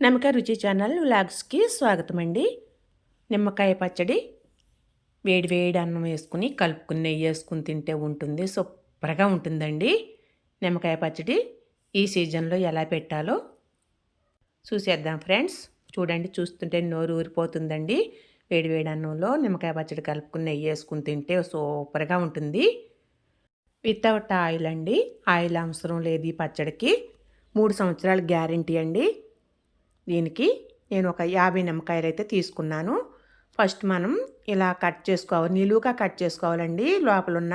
నమ్మక రుచి ఛానల్ వ్లాగ్స్కి స్వాగతం అండి నిమ్మకాయ పచ్చడి వేడి వేడి అన్నం వేసుకుని కలుపుకుని నెయ్యి వేసుకుని తింటే ఉంటుంది సూపర్గా ఉంటుందండి. నిమ్మకాయ పచ్చడి ఈ సీజన్లో ఎలా పెట్టాలో చూసేద్దాం ఫ్రెండ్స్. చూడండి చూస్తుంటే నోరు ఊరిపోతుందండి. వేడి వేడి అన్నంలో నిమ్మకాయ పచ్చడి కలుపుకుని నెయ్యి వేసుకుని తింటే సూపర్గా ఉంటుంది. వితౌట్ ఆయిల్ అండి. ఆయిల్ అవసరం లేదు ఈ పచ్చడికి. మూడు సంవత్సరాల గ్యారంటీ అండి. దీనికి నేను ఒక యాభై నిమ్మకాయలు అయితే తీసుకున్నాను. ఫస్ట్ మనం ఇలా కట్ చేసుకోవాలి నిలువుగా కట్ చేసుకోవాలండి. లోపల ఉన్న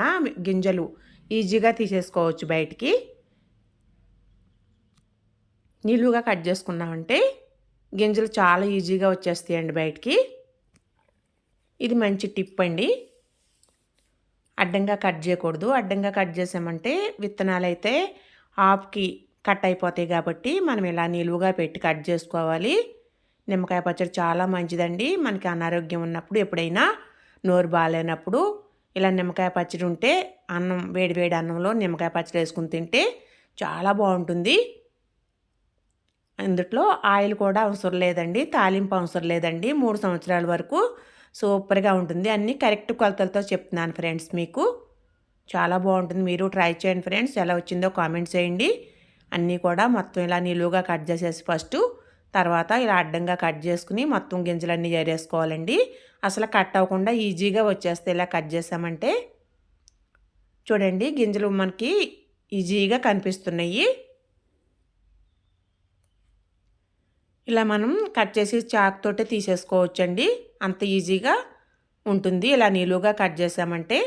గింజలు ఈజీగా తీసేసుకోవచ్చు బయటికి. నిలువుగా కట్ చేసుకున్నామంటే గింజలు చాలా ఈజీగా వచ్చేస్తాయండి బయటికి. ఇది మంచి టిప్ అండి. అడ్డంగా కట్ చేయకూడదు. అడ్డంగా కట్ చేసామంటే విత్తనాలు అయితే ఆఫ్కి కట్ అయిపోతాయి కాబట్టి మనం ఇలా నిలువుగా పెట్టి కట్ చేసుకోవాలి. నిమ్మకాయ పచ్చడి చాలా మంచిదండి. మనకి అనారోగ్యం ఉన్నప్పుడు ఎప్పుడైనా నోరు బాగాలేనప్పుడు ఇలా నిమ్మకాయ పచ్చడి ఉంటే అన్నం వేడి వేడి అన్నంలో నిమ్మకాయ పచ్చడి వేసుకుని తింటే చాలా బాగుంటుంది. అందుట్లో ఆయిల్ కూడా అవసరం లేదండి. తాలింపు అవసరం లేదండి. మూడు సంవత్సరాల వరకు సూపర్గా ఉంటుంది. అన్నీ కరెక్ట్ కొలతలతో చెప్తున్నాను ఫ్రెండ్స్ మీకు. చాలా బాగుంటుంది. మీరు ట్రై చేయండి ఫ్రెండ్స్. ఎలా వచ్చిందో కామెంట్ చేయండి. అన్నీ కూడా మొత్తం ఇలా నిలువుగా కట్ చేసేసి ఫస్ట్ తర్వాత ఇలా అడ్డంగా కట్ చేసుకుని మొత్తం గింజలన్నీ చేరేసుకోవాలండి అసలు కట్ అవ్వకుండా ఈజీగా వచ్చేస్తే ఇలా కట్ చేసామంటే చూడండి గింజలు మనకి ఈజీగా కనిపిస్తున్నాయి. ఇలా మనం కట్ చేసి చాక్తోటే తీసేసుకోవచ్చండి. అంత ఈజీగా ఉంటుంది. ఇలా నిలువుగా కట్ చేసామంటే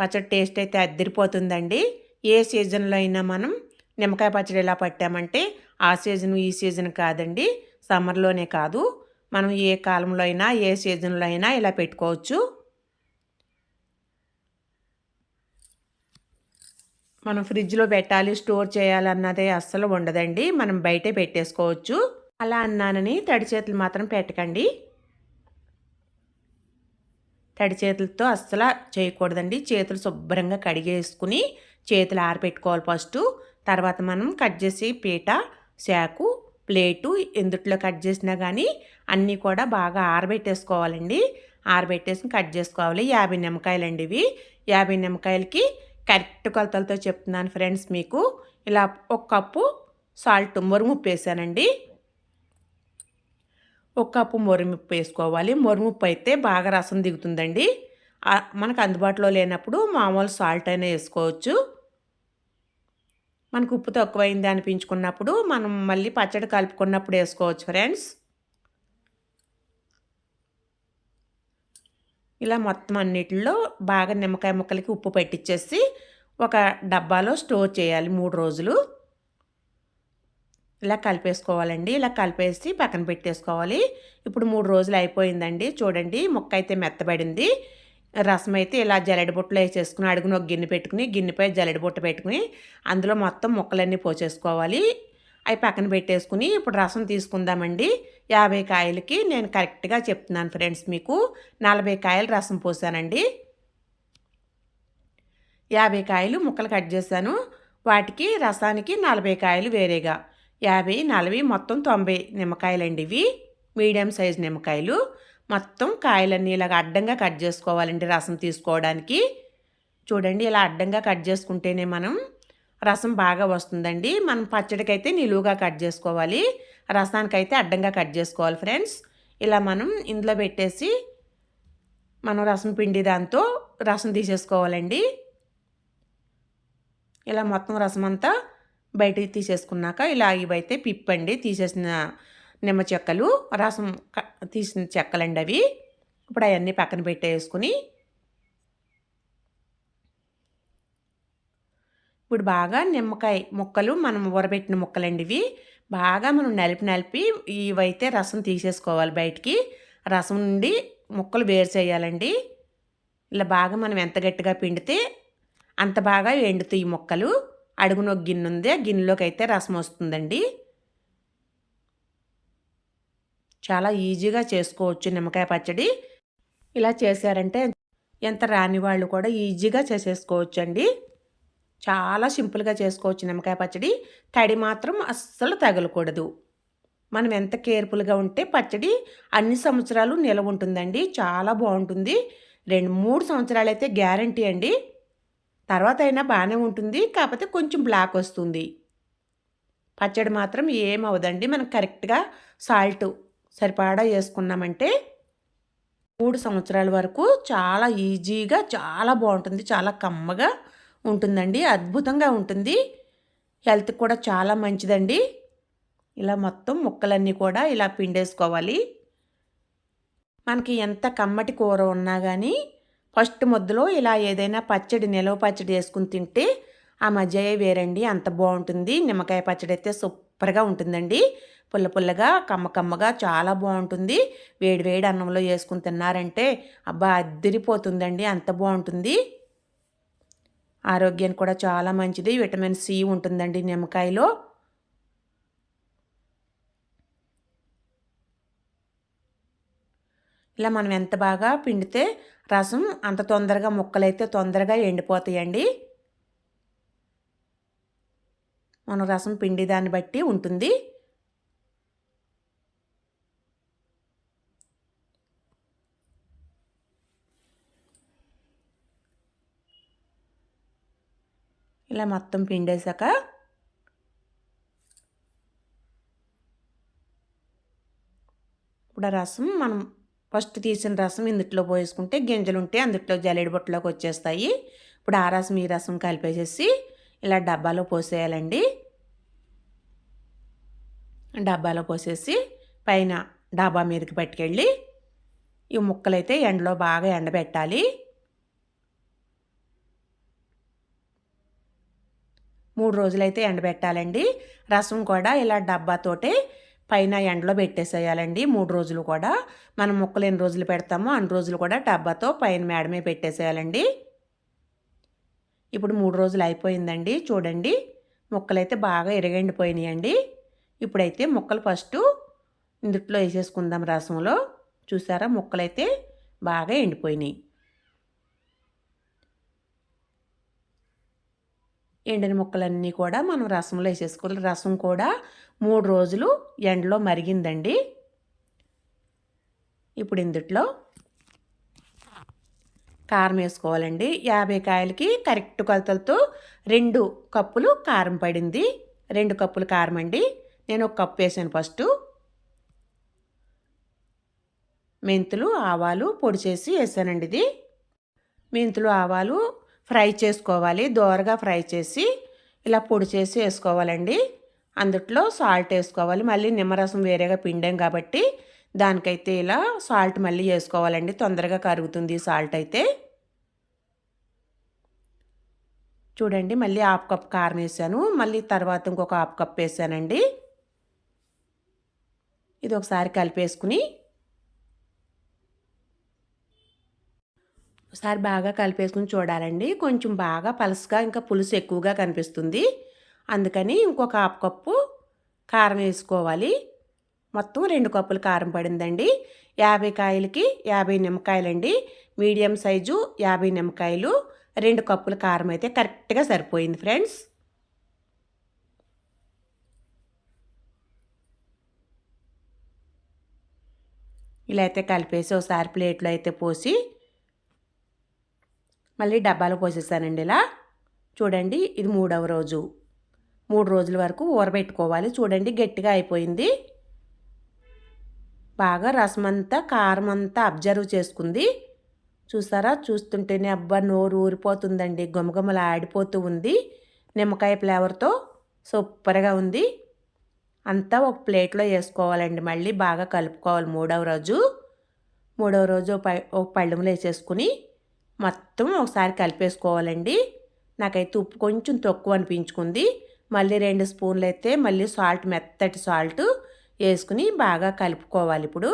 పచ్చడి టేస్ట్ అయితే అద్దరిపోతుందండి. ఏ సీజన్లో అయినా మనం నిమ్మకాయ పచ్చడి ఎలా పట్టామంటే ఆ సీజన్ ఈ సీజన్ కాదండి. సమ్మర్లోనే కాదు. మనం ఏ కాలంలో అయినా ఏ సీజన్లో అయినా ఇలా పెట్టుకోవచ్చు. మనం ఫ్రిడ్జ్లో పెట్టాలి స్టోర్ చేయాలన్నదే అస్సలు ఉండదండి. మనం బయటే పెట్టేసుకోవచ్చు. అలా అన్నానని తడి చేతులు మాత్రం పెట్టకండి. తడి చేతులతో అస్సలు చేయకూడదండి. చేతులు శుభ్రంగా కడిగేసుకుని చేతులు ఆరబెట్టుకోవాలి ఫస్ట్. తర్వాత మనం కట్ చేసి పీట శాకు ప్లేటు ఎందుట్లో కట్ చేసినా కానీ అన్నీ కూడా బాగా ఆరబెట్టేసుకోవాలండి. ఆరబెట్టేసి కట్ చేసుకోవాలి. యాభై నిమ్మకాయలండి ఇవి. యాభై నిమ్మకాయలకి కరెక్ట్ కొలతలతో చెప్తున్నాను ఫ్రెండ్స్ మీకు. ఇలా ఒక కప్పు సాల్ట్ మొరుముప్పు వేసానండి ఒక కప్పు మురుముప్పు వేసుకోవాలి. మొరుముప్పు అయితే బాగా రసం దిగుతుందండి. మనకు అందుబాటులో లేనప్పుడు మామూలు సాల్ట్ అయినా వేసుకోవచ్చు. మనకు ఉప్పు తక్కువైంది అనిపించుకున్నప్పుడు మనం మళ్ళీ పచ్చడి కలుపుకున్నప్పుడు వేసుకోవచ్చు ఫ్రెండ్స్. ఇలా మొత్తం అన్నిటిలో బాగా నిమ్మకాయ ముక్కలకి ఉప్పు పెట్టించేసి ఒక డబ్బాలో స్టోర్ చేయాలి మూడు రోజులు. ఇలా కలిపేసుకోవాలండి. ఇలా కలిపేసి పక్కన పెట్టేసుకోవాలి. ఇప్పుడు మూడు రోజులు అయిపోయిందండి. చూడండి ముక్క అయితే మెత్తబడింది. రసం అయితే ఇలా జల్లెడ బుట్టలో వేసేసుకుని అడుగున ఒక గిన్నె పెట్టుకుని గిన్నెపై జల్లెడ బుట్ట పెట్టుకుని అందులో మొత్తం ముక్కలన్నీ పోసేసుకోవాలి. అవి పక్కన పెట్టేసుకుని ఇప్పుడు రసం తీసుకుందామండి. యాభై కాయలకి నేను కరెక్ట్గా చెప్తున్నాను ఫ్రెండ్స్ మీకు. నలభై కాయలు రసం పోసానండి. యాభై కాయలు ముక్కలు కట్ చేశాను. వాటికి రసానికి నలభై కాయలు వేరేగా. యాభై నలభై మొత్తం తొంభై నిమ్మకాయలండి ఇవి. మీడియం సైజ్ నిమ్మకాయలు. మొత్తం కాయలన్నీ ఇలాగ అడ్డంగా కట్ చేసుకోవాలండి రసం తీసుకోవడానికి. చూడండి ఇలా అడ్డంగా కట్ చేసుకుంటేనే మనం రసం బాగా వస్తుందండి. మనం పచ్చడికైతే నిలువుగా కట్ చేసుకోవాలి. రసానికి అయితే అడ్డంగా కట్ చేసుకోవాలి ఫ్రెండ్స్. ఇలా మనం ఇందులో పెట్టేసి మనం రసం పిండి దాంతో రసం తీసేసుకోవాలండి. ఇలా మొత్తం రసం అంతా బయటికి తీసేసుకున్నాక ఇలా ఇవైతే పిప్పండి తీసేసిన నిమ్మ చెక్కలు రసం తీసిన చెక్కలండి అవి. ఇప్పుడు అవన్నీ పక్కన పెట్టేసుకుని ఇప్పుడు బాగా నిమ్మకాయ ముక్కలు మనం ఊరబెట్టిన ముక్కలండి ఇవి. బాగా మనం నలిపి నలిపి ఇవైతే రసం తీసేసుకోవాలి బయటికి. రసం నుండి ముక్కలు వేరు చేయాలండి. ఇలా బాగా మనం ఎంత గట్టిగా పిండితే అంత బాగా ఎండుతాయి ఈ ముక్కలు. అడుగున ఒక గిన్నె ఉంది ఆ గిన్నెలోకి అయితే రసం వస్తుందండి. చాలా ఈజీగా చేసుకోవచ్చు నిమ్మకాయ పచ్చడి. ఇలా చేశారంటే ఎంత రాని వాళ్ళు కూడా ఈజీగా చేసేసుకోవచ్చు అండి చాలా సింపుల్గా చేసుకోవచ్చు నిమ్మకాయ పచ్చడి. తడి మాత్రం అస్సలు తగలకూడదు. మనం ఎంత కేర్ఫుల్గా ఉంటే పచ్చడి అన్ని సంవత్సరాలు నిలవ ఉంటుందండి. చాలా బాగుంటుంది. రెండు మూడు సంవత్సరాలు అయితే గ్యారంటీ అండి. తర్వాత అయినా బాగానే ఉంటుంది. కాకపోతే కొంచెం బ్లాక్ వస్తుంది. పచ్చడి మాత్రం ఏమవదండి మనం కరెక్ట్గా సాల్ట్ సరిపడా వేసుకున్నామంటే మూడు సంవత్సరాల వరకు చాలా ఈజీగా చాలా బాగుంటుంది. చాలా కమ్మగా ఉంటుందండి అద్భుతంగా ఉంటుంది. హెల్త్ కూడా చాలా మంచిదండి. ఇలా మొత్తం ముక్కలన్నీ కూడా ఇలా పిండేసుకోవాలి. మనకి ఎంత కమ్మటి కూర ఉన్నా కానీ ఫస్ట్ ముద్దలో ఇలా ఏదైనా పచ్చడి నిలవ పచ్చడి వేసుకుని తింటే ఆ మధ్య వేరండి అంత బాగుంటుంది. నిమ్మకాయ పచ్చడి అయితే సూపర్గా ఉంటుందండి. పుల్ల పుల్లగా కమ్మ కమ్మగా చాలా బాగుంటుంది. వేడి వేడి అన్నంలో వేసుకుని తిన్నారంటే అబ్బా అద్దిరిపోతుందండి అంత బాగుంటుంది. ఆరోగ్యానికి కూడా చాలా మంచిది. విటమిన్ సి ఉంటుందండి నిమ్మకాయలో. ఇలా మనం ఎంత బాగా పిండితే రసం అంత తొందరగా ముక్కలైతే తొందరగా ఎండిపోతాయండి. మనం రసం పిండి దాన్ని బట్టి ఉంటుంది. ఇలా మొత్తం పిండేశాక ఇప్పుడు రసం మనం ఫస్ట్ తీసిన రసం ఇందుట్లో పోసుకుంటే గింజలు ఉంటే అందుట్లో జల్లెడి బొట్టలోకి వచ్చేస్తాయి. ఇప్పుడు ఆ రసం ఈ రసం కలిపేసేసి ఇలా డబ్బాలో పోసేయాలండి. డబ్బాలో పోసేసి పైన డాబా మీదకి పట్టుకెళ్ళి ఈ ముక్కలైతే ఎండలో బాగా ఎండబెట్టాలి. మూడు రోజులైతే ఎండబెట్టాలండి. రసం కూడా ఇలా డబ్బాతోటే పైన ఎండలో పెట్టేసేయాలండి మూడు రోజులు కూడా. మనం ముక్కలు ఎన్ని రోజులు పెడతామో అన్ని రోజులు కూడా డబ్బాతో పైన మేడమే పెట్టేసేయాలండి. ఇప్పుడు మూడు రోజులు అయిపోయిందండి. చూడండి ముక్కలైతే బాగా ఎరగండిపోయినాయండి ఇప్పుడైతే ముక్కలు ఫస్ట్ ఇందుట్లో వేసేసుకుందాం రసంలో. చూసారా? ముక్కలైతే బాగా ఎండిపోయినాయి. ఎండిన ముక్కలన్నీ కూడా మనం రసంలో వేసేసుకోవాలి. రసం కూడా మూడు రోజులు ఎండలో మరిగిందండి. ఇప్పుడు ఇందుట్లో కారం వేసుకోవాలండి. యాభై కాయలకి కరెక్ట్ కొలతలతో రెండు కప్పులు కారం పడింది. రెండు కప్పులు కారం అండి. నేను ఒక కప్పు వేసాను ఫస్ట్. మెంతులు ఆవాలు పొడి చేసి వేసానండి ఇది. మెంతులు ఆవాలు ఫ్రై చేసుకోవాలి. దోరగా ఫ్రై చేసి ఇలా పొడి చేసి వేసుకోవాలండి. అందుట్లో సాల్ట్ వేసుకోవాలి. మళ్ళీ నిమ్మరసం వేరేగా పిండాం కాబట్టి దానికైతే ఇలా సాల్ట్ మళ్ళీ వేసుకోవాలండి. తొందరగా కరుగుతుంది సాల్ట్ అయితే. చూడండి మళ్ళీ హాఫ్ కప్ కారం వేసాను. మళ్ళీ తర్వాత ఇంకొక హాఫ్ కప్ వేసానండి. ఇది ఒకసారి కలిపేసుకుని ఒకసారి బాగా కలిపేసుకుని చూడాలండి. కొంచెం బాగా పలసగా ఇంకా పులుసు ఎక్కువగా కనిపిస్తుంది. అందుకని ఇంకొక హాఫ్ కప్పు కారం వేసుకోవాలి. మొత్తం రెండు కప్పులు కారం పడిందండి. యాభై కాయలకి యాభై నిమ్మకాయలండి. మీడియం సైజు యాభై నిమ్మకాయలు. రెండు కప్పుల కారం అయితే కరెక్ట్గా సరిపోయింది ఫ్రెండ్స్. ఇలా అయితే కలిపేసి ఒకసారి ప్లేట్లో అయితే పోసి మళ్ళీ డబ్బాలో పోసేసానండి ఇలా. చూడండి ఇది మూడవ రోజు. మూడు రోజుల వరకు ఊరబెట్టుకోవాలి. చూడండి గట్టిగా అయిపోయింది. బాగా రసం అంతా కారం అంతా అబ్జర్వ్ చేసుకుంది. చూసారా? చూస్తుంటేనే అబ్బా నోరు ఊరిపోతుందండి. గుమగుమలు ఆడిపోతూ ఉంది. నిమ్మకాయ ఫ్లేవర్తో సూపర్గా ఉంది. అంతా ఒక ప్లేట్లో వేసుకోవాలండి. మళ్ళీ బాగా కలుపుకోవాలి మూడవ రోజు. మూడవ రోజు ఒక పళ్ళెంలో వేసేసుకుని మొత్తం ఒకసారి కలిపేసుకోవాలండి. నాకైతే ఉప్పు కొంచెం తక్కువ అనిపించుకుంది. మళ్ళీ రెండు స్పూన్లు అయితే మళ్ళీ సాల్ట్ మెత్తటి సాల్ట్ వేసుకుని బాగా కలుపుకోవాలి ఇప్పుడు.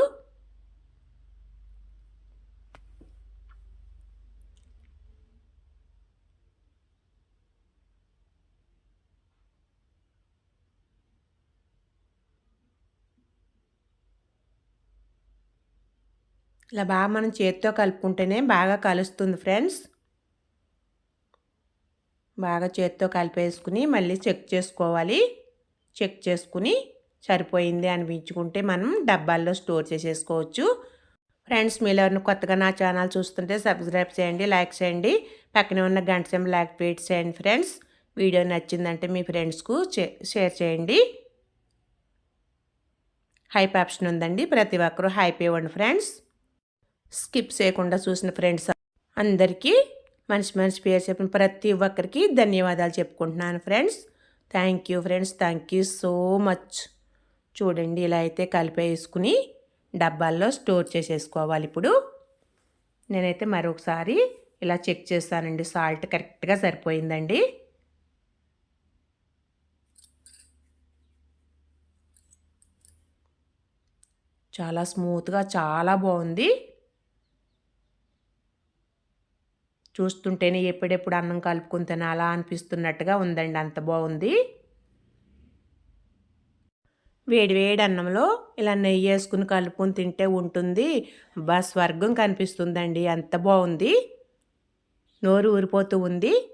ఇలా బాగా మనం చేతితో కలుపుకుంటేనే బాగా కలుస్తుంది ఫ్రెండ్స్. బాగా చేతితో కలిపేసుకుని మళ్ళీ చెక్ చేసుకోవాలి. చెక్ చేసుకుని సరిపోయింది అనిపించుకుంటే మనం డబ్బాల్లో స్టోర్ చేసేసుకోవచ్చు. ఫ్రెండ్స్ మీరు ఎవరిని కొత్తగా నా ఛానల్ చూస్తుంటే సబ్స్క్రైబ్ చేయండి లైక్ చేయండి. పక్కనే ఉన్న గంట సింబల్ యాక్టివేట్ చేయండి ఫ్రెండ్స్. వీడియో నచ్చిందంటే మీ ఫ్రెండ్స్కు షేర్ చేయండి. హైప్ ఆప్షన్ ఉందండి. ప్రతి ఒక్కరూ హైప్ ఇవ్వండి ఫ్రెండ్స్. స్కిప్ చేయకుండా చూసిన ఫ్రెండ్స్ అందరికీ మనిషి మనిషి పేరు చెప్పిన ప్రతి ఒక్కరికి ధన్యవాదాలు చెప్పుకుంటున్నాను friends. Thank you friends thank you so much చూడండి ఇలా అయితే కలిపేసుకుని డబ్బాల్లో స్టోర్ చేసేసుకోవాలి ఇప్పుడు. నేనైతే మరొకసారి ఇలా చెక్ చేస్తానండి సాల్ట్ కరెక్ట్గా సరిపోయిందండి. చాలా స్మూత్గా చాలా బాగుంది. చూస్తుంటేనే ఎప్పుడెప్పుడు అన్నం కలుపుకుని తినాలా అనిపిస్తున్నట్టుగా ఉందండి. అంత బాగుంది. వేడి వేడి అన్నంలో ఇలా నెయ్యి వేసుకుని కలుపుకొని తింటే ఉంటుంది. బా స్వర్గం కనిపిస్తుందండి. అంత బాగుంది. నోరు ఊరిపోతూ ఉంది.